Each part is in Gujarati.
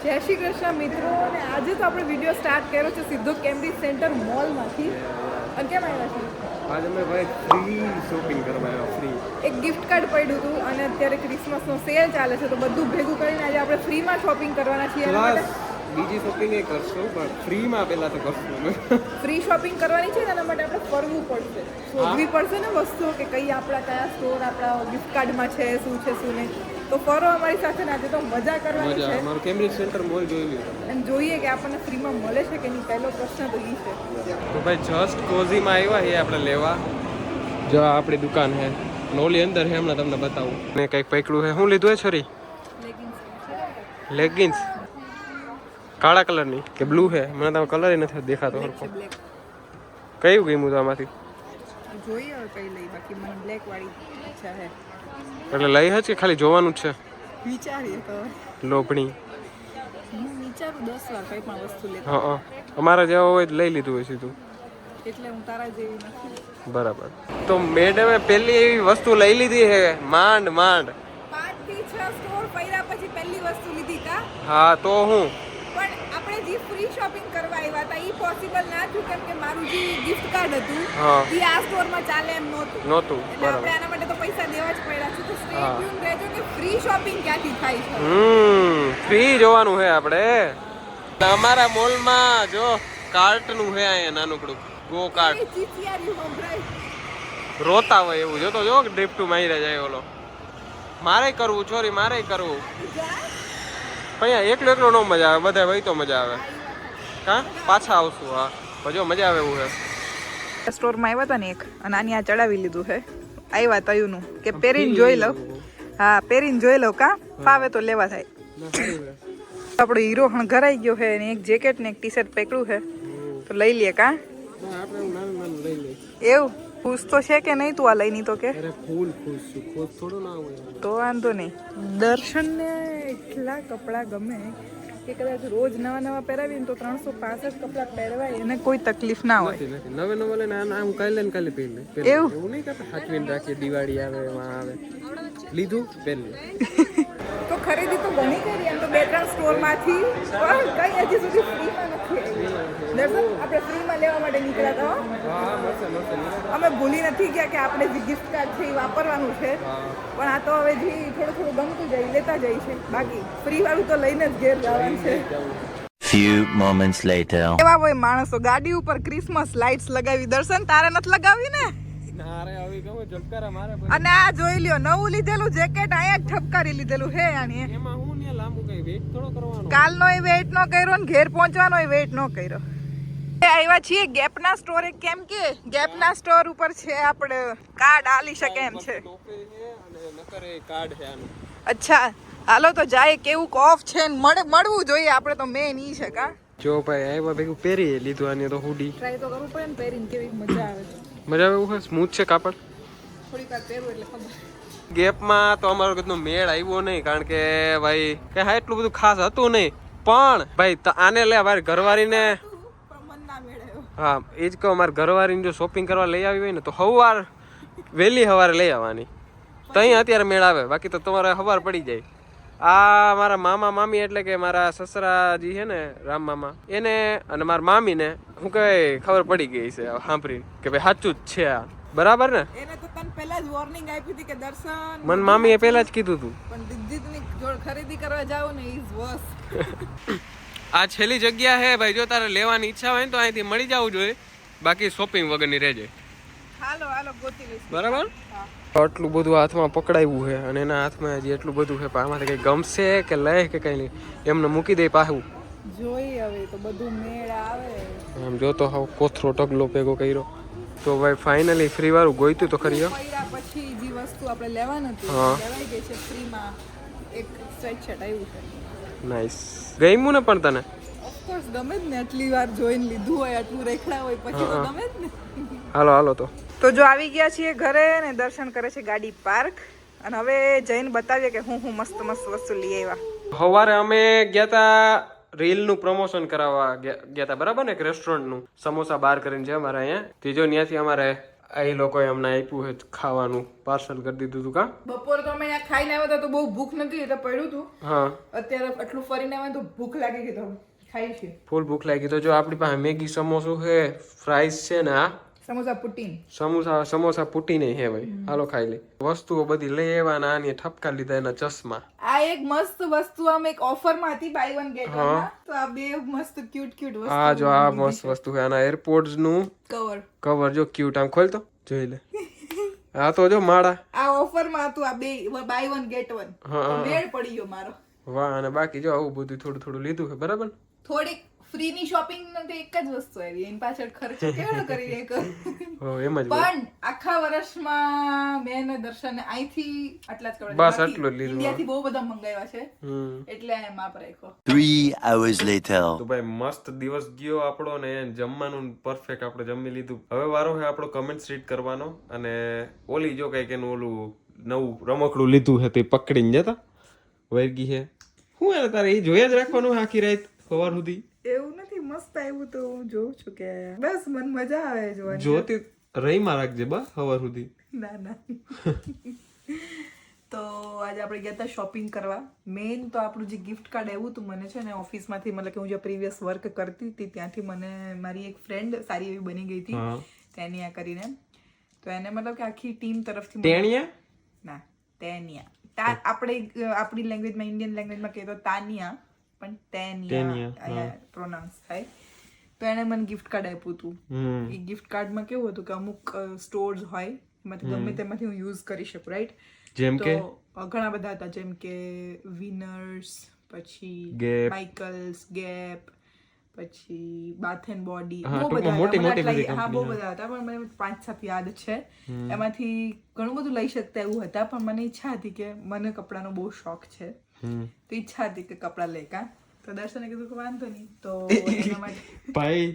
જય શ્રી કૃષ્ણ મિત્રો અને આજે તો આપણે વીડિયો સ્ટાર્ટ કર્યો છે સીધો કેમ્બ્રિજ સેન્ટર મોલમાંથી અને કેમ આવ્યા છે? આજે અમે ભાઈ ફ્રી શોપિંગ કરવા આવ્યા ફ્રી એક ગિફ્ટ કાર્ડ પડ્યું હતું અને અત્યારે ક્રિસમસનો સેલ ચાલે છે તો બધું ભેગું કરીને આજે આપણે ફ્રીમાં શોપિંગ કરવાના છીએ. બીજી શોપિંગ એ કરશું પણ ફ્રીમાં પહેલાં તો કરશું. અમે ફ્રી શોપિંગ કરવાની છે ને એના માટે આપણે ફરવું પડશે. શોધવી પડશે ને વસ્તુઓ કે કઈ આપણા કયા સ્ટોર આપણા ગિફ્ટ કાર્ડમાં છે શું છે શું નહીં. તો ફરો અમારી સાથે ને આજે તો મજા કરવાની છે. અમારું કેમ્બ્રિજ સેન્ટર મોલ જોઈ અને જોઈએ કે આપણને ફ્રીમાં મળે છે કે નહીં પહેલો પ્રશ્ન તો એ છે. તો ભાઈ જસ્ટ કોઝીમાં આવ્યા એ આપણે લેવા. જો આપણી દુકાન છે નોલી અંદર છે હમણાં તમને બતાવું. મેં કંઈક પકડ્યું છે શું લીધું છે છોરી? લેગિન્સ કાળા કલરની? કે બ્લુ છે? મને તો કલર નથી દેખાતો હર બ્લેક કયું ગયું તો આમાંથી? જોઈએ હવે કઈ લઈ બાકી મને બ્લેક વાળી ઈચ્છા છે. એટલે લઈ હજ કે ખાલી જોવાનું જ છે? વિચારીએ તો. લોભણી. હું વિચારું દસ વાર કઈ પણ વસ્તુ લે હા હા. અમારા જેવા હોય લઈ લીધું હોય સીધું. એટલે હું તારા જેવી નથી. બરાબર. તો મેડમે પહેલી એવી વસ્તુ લઈ લીધી છે? માંડ માંડ. પાંચથી છ સ્ટોર ફર્યા પછી પહેલી વસ્તુ લીધી કા? હા તો હું? શોપિંગ કરવા આવ્યા હતા એ પોસિબલ ના થયું કેમ કે મારું જે ગિફ્ટ કાર્ડ હતું એ આ સ્ટોરમાં ચાલે એમ નહોતું. નહોતું એટલે આપણે આના માટે તો પૈસા દેવા જ પડ્યા છે. તો સ્ટે ટ્યુન રહેજો કે ફ્રી શોપિંગ ક્યાંથી થાય છે. હમ ફ્રી જોવાનું છે આપણે. અમારા મોલમાં જો કાર્ટનું છે અહીંયા નાનકડું ગો કાર્ટ રોતા હોય એવું જો તો જો ડ્રિફ્ટ માર્યા જાય ઓલો. મારે કરવું છોરી મારે કરવું. અહીંયા એકલો એકલો ન મજા આવે બધા હોય તો મજા આવે. હા? પાછા આવશું હા. ભજો મજા આવે એવું છે સ્ટોરમાં આવ્યા હતા ને એક અને આની આ ચડાવી લીધું છે આવ્યા તયુંનું કે પહેરીને જોઈ લઉં. હા પહેરીને જોઈ લઉં કા? ફાવે તો લેવા થાય. આપણો હીરો હણઘરાઈ ગયો છે અને એક જેકેટ ને એક ટી શર્ટ પકડ્યું છે તો લઈ લઈએ કા? એવું ખુશ તો છે કે નહીં તું આ લઈ તો કે? ફૂલ ખુશ છું. ખુશ થોડું ના હોય. તો વાંધો નહીં. દર્શનને એટલા કપડાં ગમે કે કદાચ રોજ નવા નવા પહેરાવીને તો ત્રણસો પાસઠ કપડાં પહેરવાય એને કોઈ તકલીફ ના હોય. નવે નવે લઈને આ હું કાલે ને કાલે પહેરી એવું? એવું નહીં કરતા હાચવીને રાખીએ દિવાળી આવે એમાં આવે. લીધું પહેરી તો ખરીદી તો ઘણી કરી એમ તો બે ત્રણ સ્ટોરમાંથી. પણ કઈ હજી સુધી ફ્રીમાં નથી. આવી દર્શન આપણે ફ્રીમાં લેવા માટે નીકળ્યા હતા હો. હા મળશે મળશે અમે ભૂલી નથી ગયા કે આપણે જે ગિફ્ટ કાર્ડ છે એ વાપરવાનું છે. પણ આ તો હવે જે થોડું થોડું ગમતું જાય લેતા જાય છે. બાકી ફ્રી વાળું તો લઈને જ ઘેર જવાનું છે. Few moments later. એવા હોય માણસો ગાડી ઉપર ક્રિસમસ લાઇટ્સ લગાવી દર્શન તારે નથી લગાવી ને? અને આ જોઈ લ્યો નવું લીધેલું જેકેટ અહીંયા ઠપકારી લીધેલું. હે આની એમાં લાંબુ કઈ વેટ થોડો કરવાનો. કાલનો એ વેઇટ નો કર્યો ને ઘેર પહોંચવાનો એ વેઇટ નો કર્યો. એ આવ્યા છીએ ગેપના સ્ટોરે કેમ કે ગેપના સ્ટોર ઉપર છે આપણે કાર્ડ આલી શકે એમ છે. ટોપી છે અને નકર એ કાર્ડ છે આનું. અચ્છા હાલો તો જાય કેવું ઓફ છે ને મળે મળવું જોઈએ આપણે તો મેન ઈ છે કા. જો ભાઈ આવ્યા ભેગું પહેરી લીધું આની તો હુડી ટ્રાય તો કરવું પડે ને પહેરીને કેવી મજા આવે છે. મજા આવે એવું છે સ્મૂથ છે કાપડ? થોડીક વાર પહેરું એટલે ખબર. ગેપમાં તો અમારો કદનો મેળ આવ્યો નહીં, કારણ કે ભાઈ, કે હા, એટલું બધું ખાસ હતું નહીં. પણ ભાઈ આને લે ભાઈ ઘરવાળીને હા એ જ કહું મારી ઘરવાળીને જો શોપિંગ કરવા લઈ આવી હોય ને, તો સવાર વહેલી સવારે લઈ આવવાની. તહીં અત્યારે મેળ આવે, બાકી તો તમારે સવાર પડી જાય. આ મારા મામા મામી એટલે કે મારા સસરાજી છે ને, રામ મામા, એને અને મારા મામીને હું કઈ ખબર પડી ગઈ છે, સાંભળીને, કે ભાઈ, સાચું જ છે આ. બરાબર ને? એને તો તને પહેલા જ વોર્નિંગ આપી હતી કે દર્શન મન મામીએ પહેલા જ કીધું હતું પણ દિદ્દીતની જોડ ખરીદી કરવા જાવ ને ઇઝ વર્સ આ છેલ્લી જગ્યા હે ભાઈ જો તારે લેવાની ઈચ્છા હોય ને તો અહીંથી મળી જવું જોઈએ. બાકી શોપિંગ વગરની રહેજે. હાલો હાલો ગોતી લઈશ. બરાબર? આટલું બધું હાથમાં પકડાવ્યું છે અને એના હાથમાં હજી એટલું બધું છે પણ આમાંથી કંઈ ગમશે કે લે કે કંઈ નહીં એમને મૂકી દે પાછું. જોઈ હવે તો બધું મેળ આવે. આમ જોતો હાવ કોથરો ટગલો ભેગો કર્યો. તો ભાઈ ફાઇનલી ફ્રી વાળું ગોઈતું તો ખરી પછી જે વસ્તુ આપણે લેવાની હતી લેવાઈ ગઈ છે ફ્રીમાં એક સ્વેટશર્ટ આવ્યું છે. નાઈસ ગમ્યું ને પણ તને? ઓફકોર્સ ગમે જ ને આટલી વાર જોઈને લીધું હોય આટલું રેખડા હોય પછી તો ગમે જ ને. હાલો હાલો તો. તો જો આવી ગયા છીએ ઘરે ને દર્શન કરે છે ગાડી પાર્ક. અને હવે જઈને બતાવીએ કે હું હું મસ્ત મસ્ત વસ્તુ લઈ આવ્યા. સવારે અમે ગયા તા રીલનું પ્રમોશન કરાવવા ગયા ગયા તા. બરાબર ને? એક રેસ્ટોરન્ટનું સમોસા બાર કરીને છે અમારે અહીંયા. ત્રીજો ત્યાંથી અમારે અહીં એ લોકોએ અમને આપ્યું છે ખાવાનું. પાર્સલ કરી દીધું હતું કા? બપોર તો અમે અહીંયા ખાઈને આવ્યા હતા તો બહુ ભૂખ નથી એટલે પડ્યું હતું. હા. અત્યારે આટલું ફરીને આવ્યા તો ભૂખ લાગી ગઈ તો ખાઈ છે ફૂલ ભૂખ લાગી તો જો આપણી પાસે મેગી સમોસું છે ફ્રાઈઝ છે ને આ. સમોસા પુટીન. સમોસા સમોસા પુટીને હે ભાઈ. હાલો ખાઈ લે. વસ્તુઓ બધી લઈ આવવાના આની ઠપકા લીધા એના ચશ્મા. આ એક મસ્ત વસ્તુ આમ એક ઓફરમાં હતી બાય વન ગેટ વન તો આ બે મસ્ત ક્યુટ ક્યુટ વસ્તુ આ જો આ મસ્ત વસ્તુ છે. આના એરપોર્ટ્સનું કવર કવર જો ક્યુટ આમ ખોલ તો. જોઈ લે. આ તો જો માળા. આ ઓફરમાં હતું આ બે બાય વન ગેટ વન મેળ પડી ગયો મારો. વાહ અને બાકી જો આવું બધું થોડું થોડું લીધું છે. બરાબર થોડીક ફ્રીની શોપિંગ નથી એક જ વસ્તુ આવી. એની પાછળ ખર્ચો કેવડો કરી એક? હો એમ જ ભાઈ. પણ આખા વર્ષમાં મેં ને દર્શને અહીંથી આટલા જ કરો બસ આટલું લીધું. ઇન્ડિયાથી બહુ બધા મંગાવ્યા છે. એટલે એમ આપ રાખ્યો. 3 hours later. તો ભાઈ મસ્ત દિવસ ગયો આપણો ને જમવાનું પરફેક્ટ આપણે જમી લીધું. હવે વારો છે આપણો કમેન્ટ રીડ કરવાનો અને ઓલી જો કંઈક એનું ઓલું નવું રમકડું લીધું છે તે પકડીને જતા. વૈરગી છે હું તારે એ જોયા જ રાખવાનું આખી રાત સવાર સુધી? મસ્ત આવ્યું તો હું જોઉં છું કે બસ મને મજા આવે જોવાની. જોતી રહીમાં રાખજે બા હવાર સુધી. ના ના. તો આજે આપણે ગયા હતા શોપિંગ કરવા. મેઇન તો આપણું જે ગિફ્ટ કાર્ડ આવ્યું હતું મને છે ને ઓફિસમાંથી મતલબ કે હું જે પ્રીવિયસ વર્ક કરતી હતી ત્યાંથી મને મારી એક ફ્રેન્ડ સારી એવી બની ગઈ હતી. તેની આ કરીને. તો એને મતલબ કે આખી ટીમ તરફથી ટેણિયા ના તેનિયા. આપણે આપણી લેંગ્વેજમાં ઇન્ડિયન લેંગ્વેજમાં કહીએ તો તાનિયા. પણ તેનિયા, પ્રોનાઉન્સ થાય. તો એને મને ગિફ્ટ કાર્ડ આપ્યું હતું એ ગિફ્ટ કાર્ડમાં કેવું હતું કે અમુક સ્ટોર્સ હોય એમાંથી ગમે તેમાંથી હું યુઝ કરી શકું રાઈટ જેમ કે? ઘણા બધા હતા જેમ કે વિનર્સ પછી. માઇકલ્સ ગેપ પછી બાથ એન્ડ બોડી હા, બહુ બધા મોટી હતા. મોટી હા બહુ બધા હતા પણ મને પાંચ સાત યાદ છે. એમાંથી ઘણું બધું લઈ શકતા એવું હતા પણ મને ઈચ્છા હતી કે મને કપડાનો બહુ શોખ છે. તો ઈચ્છા હતી કે કપડાં લે કા તો દર્શને કીધું કે વાંધો નહીં. તો એના માટે ભાઈ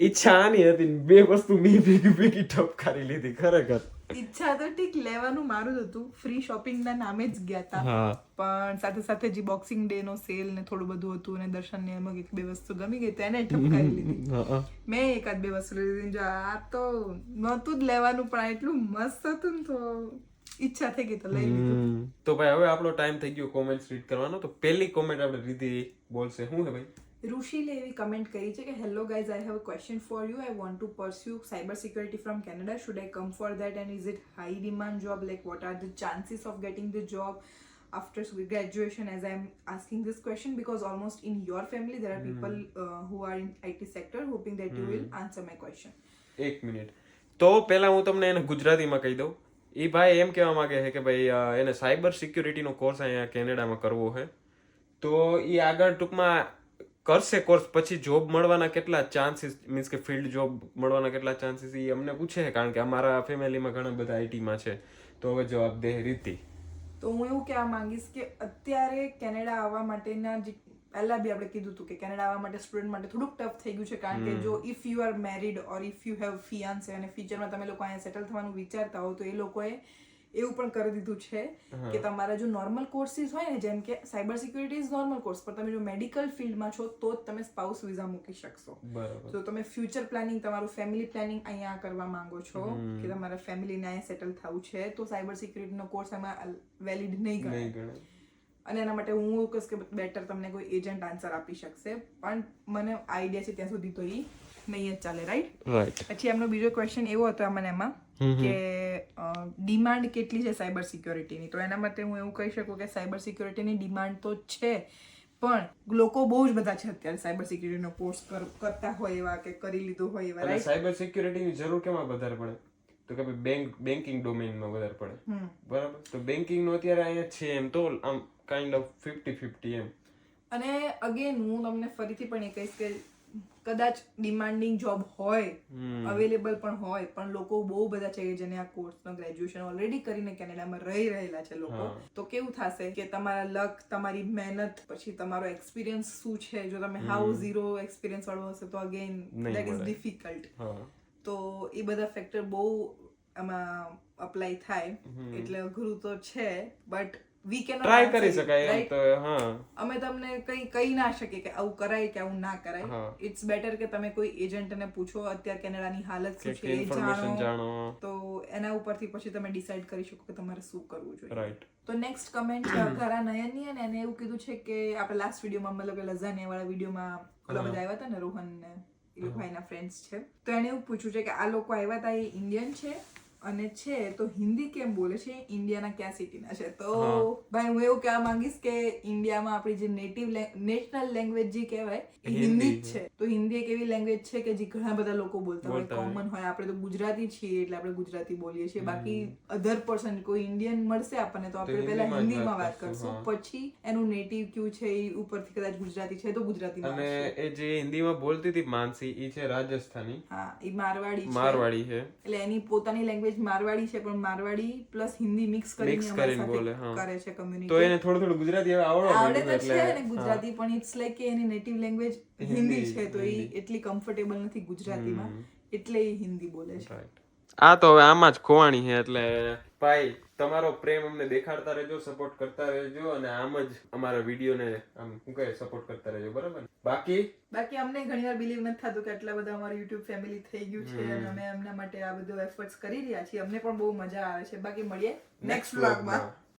ઈચ્છા આની હતી બે વસ્તુ મેં ભેગી ભેગી ઠપકારી લીધી ખરેખર. ઈચ્છા તો ઠીક લેવાનું મારું જ હતું. ફ્રી શોપિંગના નામે જ ગયા હતા પણ સાથે સાથે જે બોક્સિંગ ડે નો સેલ ને થોડું બધું હતું અને દર્શનને એમાં એક બે વસ્તુ ગમી ગઈ તેને એને ઠપકારી લીધી. મેં એકાદ બે વસ્તુ લીધી જો આ તો નહોતું જ લેવાનું પણ એટલું મસ્ત હતું ને તો ઈચ્છા થઈ ગઈ તો લઈ લીધું. તો ભાઈ હવે આપણો ટાઈમ થઈ ગયો કોમેન્ટ્સ રીડ કરવાનો. તો પહેલી કોમેન્ટ આપણે રીધી બોલશે. શું છે ભાઈ? ઋષિલે એવી કમેન્ટ કરી છે કે hello guys I have a question for you I want to pursue cyber security from Canada should I come for that and is it high demand job like what are the chances of getting the job after graduation? As i'm asking this question because almost in your family there are people uh, who are in it sector hoping that you will answer my question. એક મિનિટ તો પહેલા હું તમને એને ગુજરાતીમાં કહી દઉં. એ ભાઈ એમ કહેવા માંગે છે કે ભાઈ એને સાયબર સિક્યુરિટીનો કોર્સ અહીંયા કેનેડામાં કરવો છે. તો એ આગળ ટૂંકમાં કરશે કોર્સ પછી જોબ મળવાના કેટલા ચાન્સીસ મીન્સ કે ફિલ્ડ જોબ મળવાના કેટલા ચાન્સીસ એ અમને પૂછે છે, કારણ કે અમારા ફેમિલીમાં ઘણા બધા આઈટીમાં છે. તો હવે જવાબ દે રીતિ. તો હું એવું કહેવા માંગીશ કે અત્યારે કેનેડા આવવા માટેના જે પહેલા બી આપણે કીધું હતું કે કેનેડા આવવા માટે સ્ટુડન્ટ માટે થોડુંક ટફ થઈ ગયું છે કારણ કે જો if you are married or if you have fiance અને ફ્યુચરમાં તમે લોકો અહીંયા સેટલ થવાનું વિચારતા હો તો એ લોકોએ એવું પણ કરી દીધું છે કે તમારા જો નોર્મલ કોર્સીસ હોય ને જેમ કે cyber security is normal course પણ તમે જો મેડિકલ ફિલ્ડમાં છો તો જ તમે સ્પાઉસ વિઝા મૂકી શકશો. તો તમે ફ્યુચર પ્લાનિંગ તમારું ફેમિલી પ્લાનિંગ અહીંયા કરવા માંગો છો કે તમારા ફેમિલીને અહીંયા સેટલ થવું છે તો સાયબર સિક્યુરિટીનો કોર્સ એમાં વેલિડ નહીં ગણાય. અને એના માટે હું એવું કહીશ કે બેટર તમને કોઈ એજન્ટ આન્સર આપી શકશે. પણ મને આઈડિયા છે ત્યાં સુધી તો એ નહીં જ ચાલે રાઈટ પછી એમનો બીજો ક્વેશ્ચન એવો હતો મને એમાં કે ડિમાન્ડ કેટલી છે સાયબર સિક્યોરિટીની તો એના માટે હું એવું કહી શકું કે સાયબર સિક્યોરિટીની ડિમાન્ડ તો છે પણ લોકો બહુ જ બધા છે અત્યારે સાયબર સિક્યુરિટીનો કોર્સ કરતા હોય એવા કે કરી લીધો હોય એવા રાઈટ સાયબર સિક્યુરિટીની જરૂર કેમાં વધારે પડે? તો કે ભાઈ બેંક બેન્કિંગ ડોમેનમાં વધારે પડે. બરાબર? તો બેન્કિંગનો અત્યારે અહીંયા છે એમ તો આમ કાઇન્ડ ઓફ ફિફ્ટી ફિફ્ટી એમ. અને અગેન હું તમને ફરીથી પણ એ કહીશ કે કદાચ ડિમાન્ડિંગ જોબ હોય અવેલેબલ પણ હોય પણ લોકો બહુ બધા છે જેને આ કોર્સનો ગ્રેજ્યુએશન ઓલરેડી કરીને કેનેડામાં રહી રહેલા છે લોકો તો કેવું થશે કે તમારા લક તમારી મહેનત પછી તમારો એક્સપિરિયન્સ શું છે? જો તમે હાઉ ઝીરો એક્સપિરિયન્સ વાળો હશે તો અગેન દેટ ઇઝ ડિફિકલ્ટ તો એ બધા ફેક્ટર બહુ આમાં અપ્લાય થાય. એટલે અઘરું તો છે બટ ટ્રાય કરી શકાય એમ તો હા. અમે તમને કઈ કહી ના શકીએ કે આવું કરાય કે આવું ના કરાય. ઇટ્સ બેટર કે તમે કોઈ એજન્ટને પૂછો અત્યારે કેનેડાની હાલત શું છે એ જાણો. તો એના ઉપરથી પછી તમે ડિસાઈડ કરી શકો કે તમારે શું કરવું જોઈએ. રાઈટ તો નેક્સ્ટ કમેન્ટ ઘરા નયનની અને એને એવું કીધું છે કે આપણે લાસ્ટ વિડીયોમાં મતલબ કે લઝાનિયા વાળા વિડીયોમાં બધા આવ્યા હતા ને રોહન ને એ લોકો એના ફ્રેન્ડ્સ છે. તો એને એવું પૂછ્યું છે કે આ લોકો આવ્યા હતા એ ઇન્ડિયન છે? અને છે તો હિન્દી કેમ બોલે છે? ઇન્ડિયાના ક્યાં સિટીના છે? તો ભાઈ હું એવું કહેવા માંગીશ કે ઇન્ડિયામાં આપણી જે નેટિવ નેશનલ લેંગ્વેજ જે કહેવાય એ હિન્દી જ છે. તો હિન્દી એક એવી લેંગ્વેજ છે કે જે ઘણા બધા લોકો બોલતા હોય. કોમન હોય. આપણે તો ગુજરાતી છીએ એટલે આપણે ગુજરાતી બોલીએ છીએ. બાકી અધર પર્સન કોઈ ઇન્ડિયન મળશે આપણને તો આપણે પહેલા હિન્દીમાં વાત કરશું. પછી એનું નેટિવ ક્યુ છે એ ઉપરથી કદાચ ગુજરાતી છે તો ગુજરાતી અને એ જે હિન્દીમાં બોલતી હતી માનસી એ છે રાજસ્થાની. હા એ મારવાડી મારવાડી છે. એટલે એની પોતાની લેંગ્વેજ મારવાડી છે પણ મારવાડી પ્લસ હિન્દી મિક્સ કરીને કરીને બોલે, કરે છે તો એને થોડું થોડું ગુજરાતી હવે આવડે તો છે ને ગુજરાતી પણ ઇટ્સ લાઈક કે એની નેટિવ લેંગ્વેજ હિન્દી છે તો એ એટલી કમ્ફર્ટેબલ નથી ગુજરાતીમાં. એટલે એ હિન્દી બોલે છે. આ તો હવે આમાં જ ખોવાણી છે એટલે ભાઈ તમારો પ્રેમ અમને દેખાડતા રહેજો સપોર્ટ કરતા રહેજો અને આમ જ અમારા વિડીયોને આમ શું કહે સપોર્ટ કરતા રહેજો બરાબર બાકી? બાકી અમને ઘણીવાર બિલીવ નથી થતું કે આટલા બધા અમારું યુટ્યુબ ફેમિલી થઈ ગયું છે અને અમે એમના માટે આ બધું એફર્ટ્સ કરી રહ્યા છીએ. અમને પણ બહુ મજા આવે છે. બાકી મળીએ નેક્સ્ટ વ્લોગમાં